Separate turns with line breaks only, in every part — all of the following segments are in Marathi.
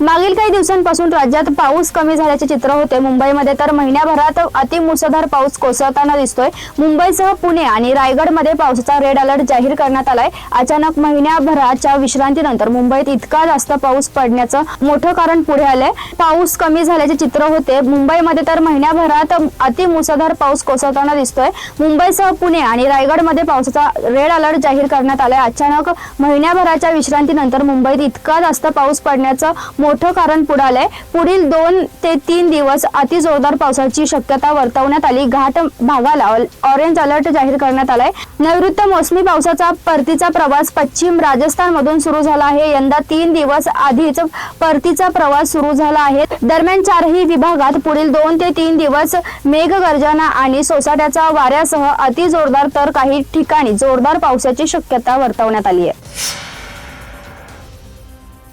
मागील काही दिवसांपासून राज्यात पाऊस कमी झाल्याचे चित्र होते. मुंबईमध्ये तर महिन्याभरात अतिमुसळधार पाऊस कोसळताना दिसतोय. मुंबईसह पुणे आणि रायगडमध्ये पावसाचा रेड अलर्ट जाहीर करण्यात आलाय. अचानक महिन्याभराच्या विश्रांतीनंतर मुंबईत इतका जास्त पाऊस पडण्याचं मोठं कारण पुढे आलंय. पाऊस कमी झाल्याचे चित्र होते. मुंबईमध्ये तर महिन्याभरात अतिमुसळधार पाऊस कोसळताना दिसतोय. मुंबईसह पुणे आणि रायगडमध्ये पावसाचा रेड अलर्ट जाहीर करण्यात आलाय. अचानक महिन्याभराच्या विश्रांतीनंतर मुंबईत इतका जास्त पाऊस पडण्याचं मोठं कारण पुढे आलंय पुढील दोन ते तीन दिवस अति जोरदार पावसाची शक्यता वर्तवण्यात आली. घाट भागाला ऑरेंज अलर्ट जाहीर करण्यात आलाय. नैऋत्य मोसमी पावसाचा परतीचा प्रवास पश्चिम राजस्थान मधून सुरू झाला आहे. यंदा तीन दिवस आधीच परतीचा प्रवास सुरू झाला आहे. दरम्यान चारही विभागात पुढील दोन ते तीन दिवस मेघगर्जना आणि सोसाट्याचा वाऱ्यासह अति जोरदार तर काही ठिकाणी जोरदार पावसाची शक्यता वर्तवण्यात आली आहे.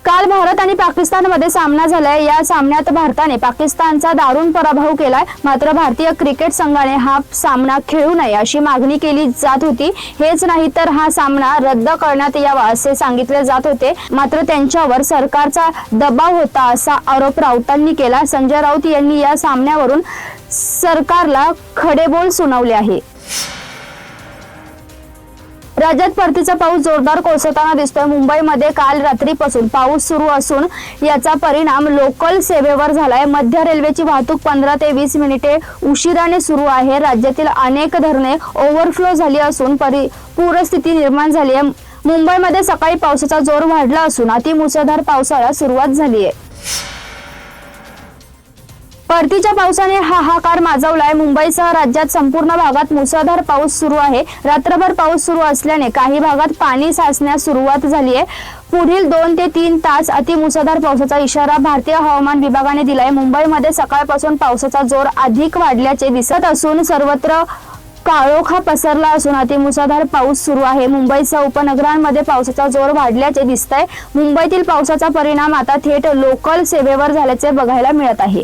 काल भारत आणि पाकिस्तानमध्ये सामना झालाय. या सामन्यात भारताने पाकिस्तानचा दारुण पराभव केलाय. मात्र भारतीय क्रिकेट संघाने हा सामना खेळू नये अशी मागणी केली जात होती. हेच नाही तर हा सामना रद्द करण्यात यावा असे सांगितले जात होते. मात्र त्यांच्यावर सरकारचा दबाव होता असा आरोप राऊतांनी केला. संजय राऊत यांनी या सामन्यावरून सरकारला खडेबोल सुनावले आहे. राज्यात परतीचा पाऊस जोरदार कोसळताना दिसतोय. मुंबईमध्ये काल रात्रीपासून पाऊस सुरू असून याचा परिणाम लोकल सेवेवर झालाय. मध्य रेल्वेची वाहतूक पंधरा ते वीस मिनिटे उशिराने सुरू आहे. राज्यातील अनेक धरणे ओव्हरफ्लो झाली असून परि पूरस्थिती निर्माण झाली आहे. मुंबईमध्ये सकाळी पावसाचा जोर वाढला असून अतिमुसळधार पावसाला सुरुवात झाली आहे. परतीच्या पावसाने हाहाकार माजवलाय. मुंबईसह राज्यात संपूर्ण भागात मुसळधार पाऊस सुरू आहे. रात्रभर पाऊस सुरू असल्याने काही भागात पाणी साचण्यास सुरुवात झाली आहे पुढील दोन ते तीन तास अतिमुसळधार पावसाचा इशारा भारतीय हवामान विभागाने दिलाय. मुंबईमध्ये सकाळपासून पावसाचा जोर अधिक वाढल्याचे दिसत असून सर्वत्र काळोखा पसरला असून अतिमुसळधार पाऊस सुरू आहे. मुंबईसह उपनगरांमध्ये पावसाचा जोर वाढल्याचे दिसतंय. मुंबईतील पावसाचा परिणाम आता थेट लोकल सेवेवर झाल्याचे बघायला मिळत आहे.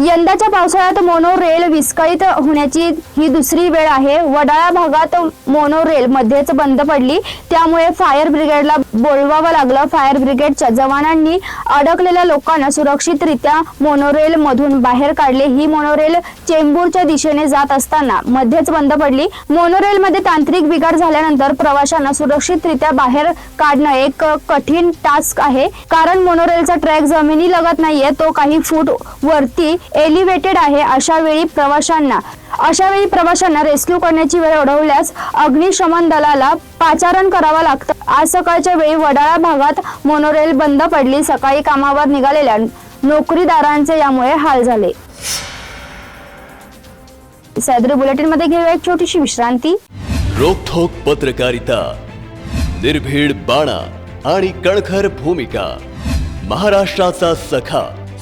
यंदाच्या पावसाळ्यात मोनोरेल विस्कळीत होण्याची ही दुसरी वेळ आहे. वडाळा भागात मोनोरेल मध्येच बंद पडली. त्यामुळे फायर ब्रिगेडला बोलवावं लागलं. फायर ब्रिगेडच्या जवानांनी अडकलेल्या लोकांना सुरक्षितरित्या मोनोरेल मधून बाहेर काढले. ही मोनोरेल चेंबूरच्या दिशेने जात असताना मध्येच बंद पडली. मोनोरेल मध्ये तांत्रिक बिघाड झाल्यानंतर प्रवाशांना सुरक्षितरित्या बाहेर काढणं एक कठीण टास्क आहे. कारण मोनोरेलचा ट्रॅक जमिनी लगत नाहीये तो काही फूट वरती एलिव्हेटेड आहे अशा वेळी प्रवाशांना. अशा वेळी प्रवाशांना रेस्क्यू करण्याची वेळ ओढवल्यास अग्निशमन दलाला पाचारण करावं लागतं. आज सकाळच्या वेळी वडाळा भागात मोनोरेल बंद पडली. सकाळी कामावर निघालेल्या नोकरीदारांचे यामुळे हाल झाले. सैद्री बुलेटिनमध्ये घेऊया एक छोटीशी विश्रांती.
रोखोक पत्रकारिता निर्भीड बाणा आणि कणखर भूमिका महाराष्ट्राचा सखा.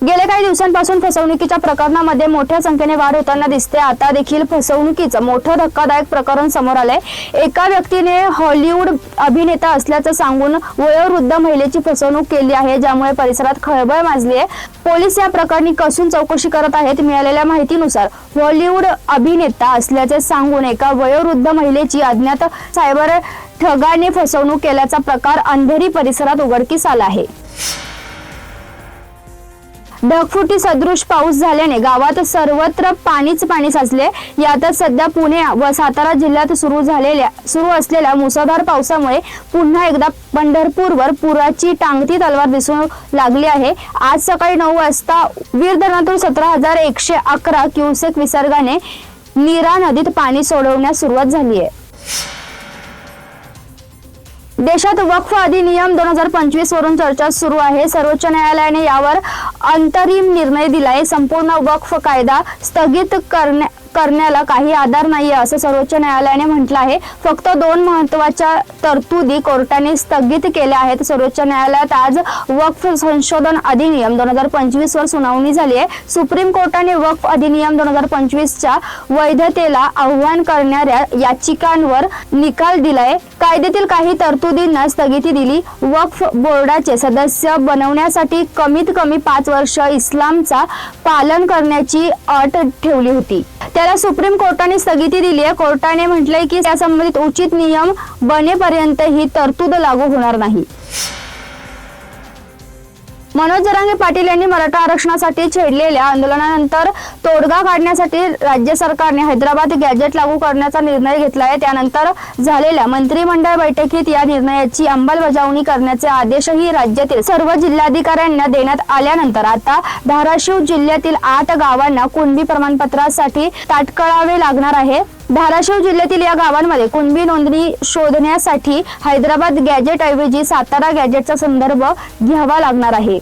गेल्या काही दिवसांपासून फसवणुकीच्या प्रकरणामध्ये मोठ्या संख्येने वाढ होताना दिसते. आता देखील फसवणुकीचं मोठं धक्कादायक प्रकरण समोर आलंय. एका व्यक्तीने हॉलिवूड अभिनेता असल्याचं सांगून वयोवृद्ध महिलेची फसवणूक केली आहे ज्यामुळे परिसरात खळबळ माजली आहे पोलीस या प्रकरणी कसून चौकशी करत आहेत मिळालेल्या माहितीनुसार हॉलिवूड अभिनेता असल्याचे सांगून एका वयोवृद्ध महिलेची अज्ञात सायबर ठगाने फसवणूक केल्याचा प्रकार अंधेरी परिसरात उघडकीस आला आहे. ढगफुटी सदृश पाऊस झाल्याने गावात सर्वत्र पाणीच पाणी साचले. यातच सध्या पुणे व सातारा जिल्ह्यात सुरू झालेल्या सुरू असलेल्या मुसळधार पावसामुळे पुन्हा एकदा पंढरपूरवर पुराची टांगती तलवार दिसून लागली आहे. आज सकाळी नऊ वाजता वीर धरणातून सतरा हजार एकशे अकरा क्युसेक विसर्गाने नीरा नदीत पाणी सोडवण्यास सुरुवात झाली आहे. देशात वक्फ अधिनियम दोन हजार पंचवीस वरून चर्चा सुरू आहे. सर्वोच्च न्यायालयाने यावर अंतरिम निर्णय दिलाय. संपूर्ण वक्फ कायदा स्थगित करण्या करण्याला काही आधार नाहीये असं सर्वोच्च न्यायालयाने म्हटलं आहे. फक्त दोन महत्त्वाच्या तरतुदी कोर्टाने स्थगित केल्या आहेत. सर्वोच्च न्यायालयात आज वक्फ संशोधन अधिनियम दोन हजार पंचवीस वर सुनावणी झाली आहे. सुप्रीम कोर्टाने वक्फ अधिनियम दोन हजार पंचवीसच्या वैधतेला आव्हान करणाऱ्या याचिकांवर निकाल दिलाय. कायद्यातील काही तरतुदींना स्थगिती दिली. वक्फ बोर्डाचे सदस्य बनवण्यासाठी कमीत कमी पाच वर्ष इस्लामचा पालन करण्याची अट ठेवली होती. त्याला सुप्रीम कोर्टाने स्थगिती दिली आहे. कोर्टाने म्हटलंय की त्या संबंधित उचित नियम बनेपर्यंत ही तरतूद लागू होणार नाही. मनोज जरांगे पाटील यांनी मराठा आरक्षणासाठी छेडलेल्या आंदोलनानंतर तोडगा काढण्यासाठी राज्य सरकारने हैदराबाद गॅजेट लागू करण्याचा निर्णय घेतला आहे. त्यानंतर झालेल्या मंत्रिमंडळ बैठकीत या निर्णयाची अंमलबजावणी करण्याचे आदेशही राज्यातील सर्व जिल्हाधिकाऱ्यांना देण्यात आल्यानंतर आता धाराशिव जिल्ह्यातील आठ गावांना कुणबी प्रमाणपत्रासाठी ताटकळावे लागणार आहे. धाराशिव जिल्ह्यातील या गावांमध्ये कुणबी नोंदणी शोधण्यासाठी हैदराबाद गॅजेट ऐवजी सातारा गॅजेटचा संदर्भ घ्यावा लागणार आहे.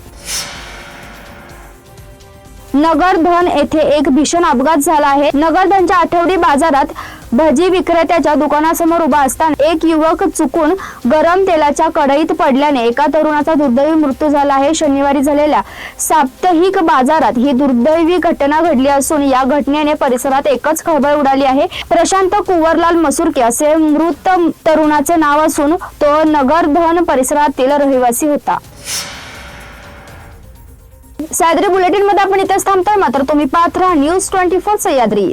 नगरधन येथे एक भीषण अपघात झाला आहे. नगरधनच्या आठवडी बाजारात भजी विक्रेत्याच्या दुकानासमोर उभा असताना एक युवक चुकून गरम तेलाच्या कढईत पडल्याने एका तरुणाचा दुर्दैवी मृत्यू झाला आहे. शनिवारी झालेल्या साप्ताहिक बाजारात ही दुर्दैवी घटना घडली असून या घटनेने परिसरात एकच खळबळ उडाली आहे. प्रशांत कुंवरलाल मसुरके असे मृत तरुणाचे नाव असून तो नगरधन परिसरातील रहिवासी होता. सह्याद्री बुलेटिनमध्ये आपण इथेच थांबतोय. मात्र तुम्ही पात्र न्यूज ट्वेंटी फोर सह्याद्री.